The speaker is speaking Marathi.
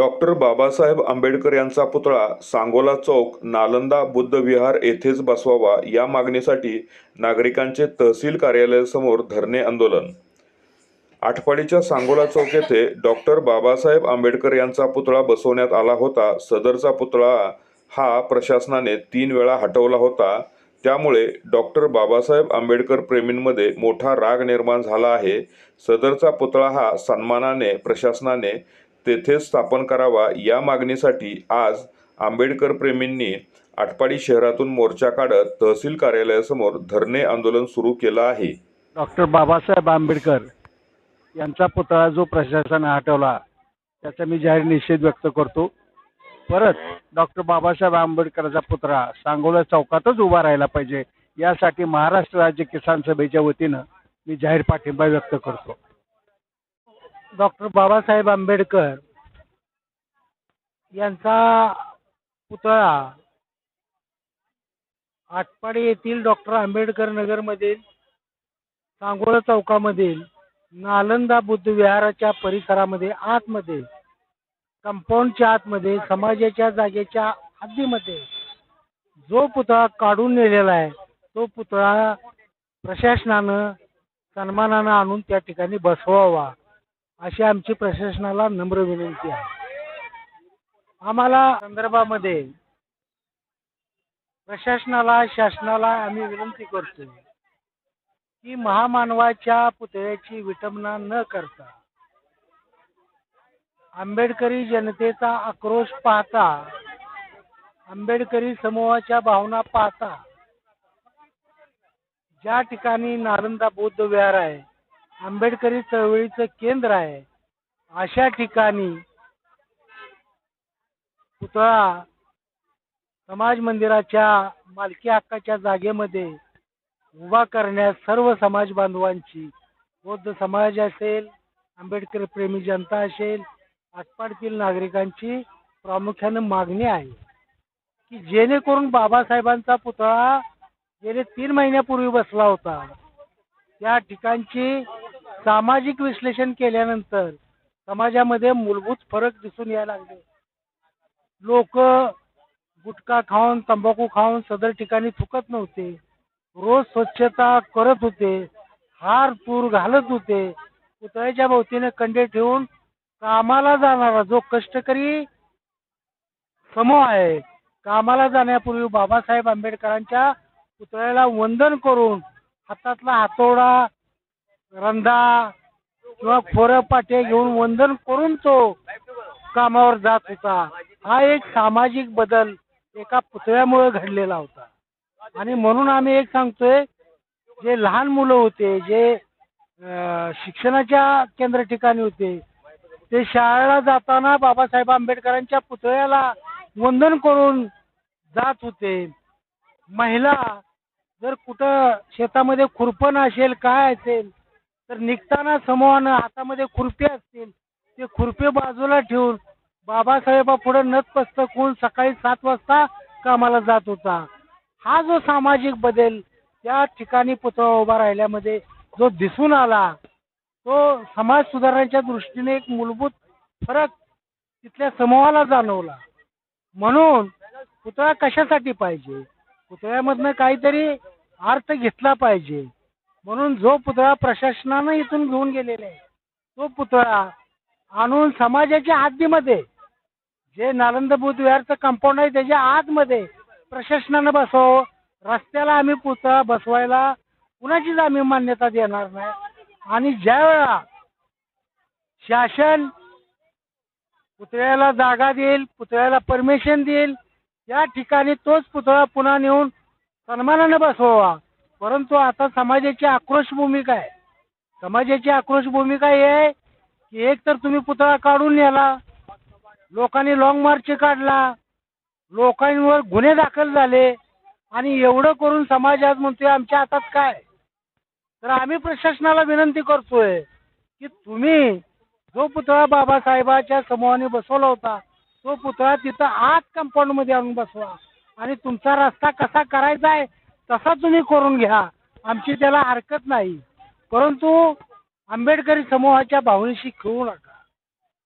डॉक्टर बाबासाहेब आंबेडकर यांचा पुतळा सांगोला चौक नालंदा बुद्ध विहार येथेच बसवावा या मागणीसाठी नागरिकांचे तहसील कार्यालयासमोर धरणे आंदोलन. आठवाडीच्या सांगोला चौक येथे डॉक्टर बाबासाहेब आंबेडकर यांचा पुतळा बसवण्यात आला होता. सदरचा पुतळा हा प्रशासनाने तीन वेळा हटवला होता. त्यामुळे डॉक्टर बाबासाहेब आंबेडकर प्रेमींमध्ये मोठा राग निर्माण झाला आहे. सदरचा पुतळा हा सन्मानाने प्रशासनाने तेथे स्थापन करावा या मागणीसाठी आज आंबेडकर प्रेमींनी आटपाडी शहरातून मोर्चा काढत तहसील कार्यालयासमोर धरणे आंदोलन सुरू केलं आहे. डॉक्टर बाबासाहेब आंबेडकर यांचा पुतळा जो प्रशासनाने हटवला त्याचा मी जाहीर निषेध व्यक्त करतो. परत डॉक्टर बाबासाहेब आंबेडकरचा पुतळा सांगोला चौकातच उभा राहायला पाहिजे यासाठी महाराष्ट्र राज्य किसान सभेच्या वतीनं मी जाहीर पाठिंबा व्यक्त करतो. डॉक्टर बाबासाहेब आंबेडकर यांचा पुतळा आटपाडी येथील डॉक्टर आंबेडकर नगरमधील सांगोला चौकामधील नालंदा बुद्ध विहाराच्या परिसरामध्ये आतमध्ये कंपाऊंडच्या आतमध्ये समाजाच्या जागेच्या हद्दीमध्ये जो पुतळा काढून नेलेला आहे तो पुतळा प्रशासनानं सन्मानानं आणून त्या ठिकाणी बसवावा. अशी आमची प्रशासनाला नम्र विनंती आहे. आम्हाला संदर्भामध्ये प्रशासनाला शासनाला आम्ही विनंती करतो की महामानवाच्या पुतळ्याची विटंबना न करता आंबेडकरी जनतेचा आक्रोश पाहता आंबेडकरी समूहाच्या भावना पाहता ज्या ठिकाणी नालंदा बौद्ध विहार आहे आंबेडकरी चळवळीचं केंद्र आहे. अशा ठिकाणी पुतळा समाज मंदिराच्या मालकी हक्काच्या जागेमध्ये उभा करण्यास सर्व समाज बांधवांची बौद्ध समाज असेल आंबेडकर प्रेमी जनता असेल आसपाडतील नागरिकांची प्रामुख्याने मागणी आहे. की जेणेकरून बाबासाहेबांचा पुतळा गेले तीन महिन्यापूर्वी बसला होता. त्या ठिकाणची सामाजिक विश्लेषण केल्यानंतर समाजामध्ये मूलभूत फरक दिसून यायला लागले. लोक गुटखा खाऊन तंबाखू खाऊन सदर ठिकाणी थुकत नव्हते. रोज स्वच्छता करत होते. हार तूर घालत होते. पुतळ्याच्या भोवतीने कंडे ठेवून कामाला जाणारा जो कष्टकरी समूह आहे कामाला जाण्यापूर्वी बाबासाहेब आंबेडकरांच्या पुतळ्याला वंदन करून हातातला हातोडा रंधा किंवा खोरं पाटे घेऊन वंदन करून तो कामावर जात होता. हा एक सामाजिक बदल एका पुतळ्यामुळे घडलेला होता. आणि म्हणून आम्ही एक सांगतोय जे लहान मुलं होते जे शिक्षणाच्या केंद्र ठिकाणी होते ते शाळेला जाताना बाबासाहेब आंबेडकरांच्या पुतळ्याला वंदन करून जात होते. महिला जर कुठं शेतामध्ये खुरपण असेल काय असेल तर निघताना समूहानं हातामध्ये खुरपे असतील ते खुरपे बाजूला ठेवून बाबासाहेबा पुढे नतपस्त होऊन सकाळी सात वाजता कामाला जात होता. हा जो सामाजिक बदल त्या ठिकाणी पुतळा उभा राहिल्यामध्ये जो दिसून आला तो समाज सुधारण्याच्या दृष्टीने एक मूलभूत फरक तिथल्या समूहाला जाणवला. म्हणून पुतळा कशासाठी पाहिजे? पुतळ्यामधनं काहीतरी अर्थ घेतला पाहिजे. म्हणून जो पुतळा प्रशासनानं इथून घेऊन गेलेला आहे तो पुतळा आणून समाजाच्या हद्दीमध्ये जे नालंदा बुद्ध विहारचं कंपाऊंड आहे त्याच्या आतमध्ये प्रशासनानं बसव रस्त्याला आम्ही पुतळा बसवायला कुणाचीच आम्ही मान्यता देणार नाही. आणि ज्या वेळा शासन पुतळ्याला जागा देईल पुतळ्याला परमिशन देईल त्या ठिकाणी तोच पुतळा पुन्हा नेऊन सन्मानाने बसवावा. परंतु आता समाजाची आक्रोश भूमिका आहे. समाजाची आक्रोश भूमिका ही आहे की एक तर तुम्ही पुतळा काढून नेला लोकांनी लॉंग मार्च काढला लोकांवर गुन्हे दाखल झाले आणि एवढं करून समाज आज म्हणतोय आमच्या हातात काय? तर आम्ही प्रशासनाला विनंती करतोय की तुम्ही जो पुतळा बाबासाहेबाच्या समूहाने बसवला होता तो पुतळा तिथं आत कंपाऊंडमध्ये आणून बसवा आणि तुमचा रस्ता कसा करायचा आहे तसा तुम्ही करून घ्या. आमची त्याला हरकत नाही. परंतु आंबेडकरी समूहाच्या भावनेशी खेळू नका.